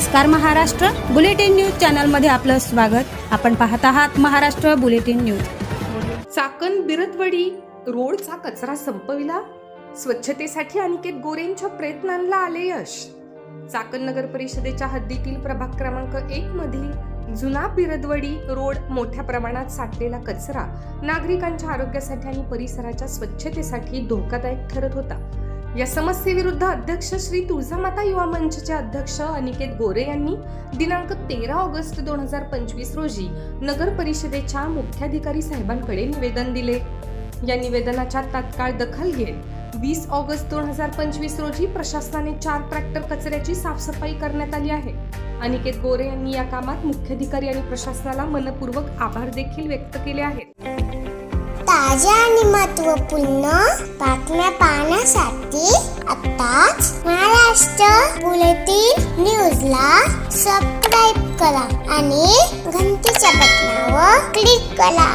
नमस्कार Maharashtra. Bulletin news चॅनलमध्ये आपलं स्वागत. आपण पाहत आहात महाराष्ट्र बुलेटिन न्यूज. चाकण बिरदवडी रोडचा कचरा संपविला. स्वच्छतेसाठी अनिकेत गोरेंच्या प्रयत्नांना आले यश. चाकण नगर परिषदेच्या हद्दीतील प्रभाग क्रमांक एक मधील जुना बिरदवडी रोड मोठ्या प्रमाणात साठलेला कचरा नागरिकांच्या आरोग्यासाठी आणि परिसराच्या स्वच्छतेसाठी धोकादायक ठरत होता. या समस्येविरुद्ध अध्यक्ष श्री तुळजामाता युवा मंचचे अध्यक्ष अनिकेत गोरे यांनी दिनांक तेरा ऑगस्ट दोन हजार पंचवीस रोजी नगर परिषदेच्या मुख्याधिकारी साहेबांकडे निवेदन दिले. या निवेदनाच्या तात्काळ दखल घेत वीस ऑगस्ट दोन हजार पंचवीस रोजी प्रशासनाने चार ट्रॅक्टर कचऱ्याची साफसफाई करण्यात आली आहे. अनिकेत गोरे यांनी या कामात मुख्याधिकारी आणि प्रशासनाला मनपूर्वक आभार देखील व्यक्त केले आहेत. ताज्या आणि महत्त्वपूर्ण बातम्या पाहण्यासाठी आताच महाराष्ट्र बुलेटिन न्यूजला सबस्क्राईब करा आणि घंटीच्या बटनावर क्लिक करा.